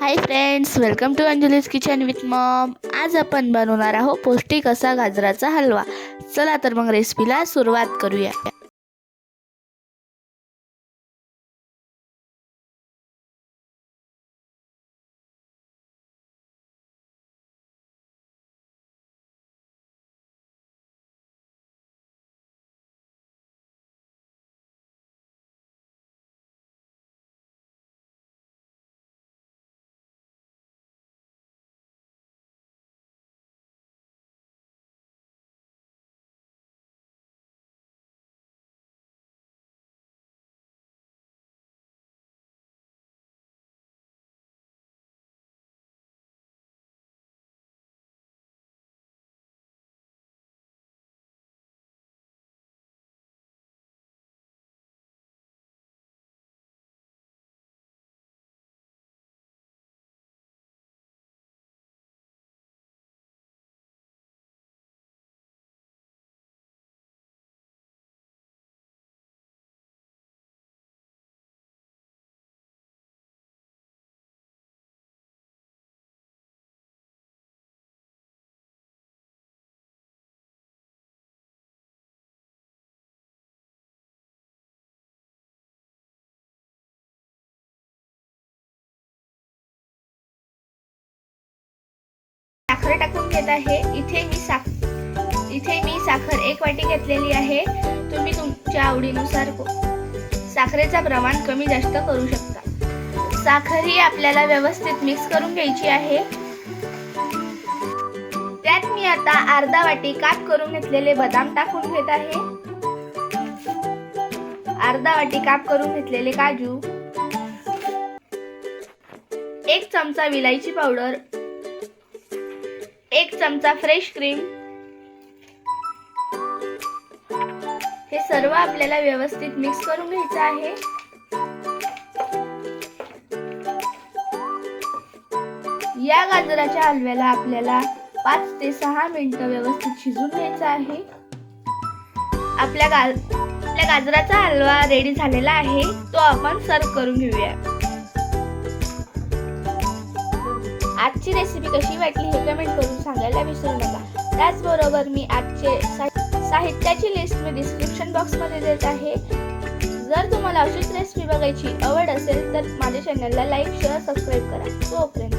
Hi friends welcome to Anjali's kitchen with mom आज आपण बनवणार आहोत पौष्टिक असा गाजराचा हलवा. चला तर मग रेसिपीला सुरुवात करूया. साखर टाकून घेत आहे. इथे मी साख इथे मी साखर एक वाटी घेतलेली आहे. तुम्ही तुमच्या आवडीनुसार साखरेचा प्रमाण कमी जास्त करू शकता. साखर ही आपल्याला व्यवस्थित मिक्स करून घ्यायची आहे. त्यात मी आता अर्धा वाटी काप करून घेतलेले बदाम टाकून घेत आहे. अर्धा वाटी काप करून घेतलेले काजू. एक चमचा विलायची पावडर. एक चमचा फ्रेश क्रीम हे सर्व आपल्याला व्यवस्थित मिक्स करून घ्यायचं आहे. या गाजराच्या हलव्याला आपल्याला पाच ते सहा मिनिटं व्यवस्थित शिजून घ्यायचं आहे. आपल्या गा आपल्या गाजराचा हलवा रेडी झालेला आहे. तो आपण सर्व करून घेऊया. आजची रेसिपी कशी वाटली हे कमेंट करून सांगायला विसरू नका. त्याचबरोबर मी आजचे साहित्याची लिस्ट मी डिस्क्रिप्शन बॉक्समध्ये देत आहे. जर तुम्हाला अशीच रेसिपी बघायची आवड असेल तर माझ्या चॅनलला लाईक शेअर सबस्क्राईब करा. तोपर्यंत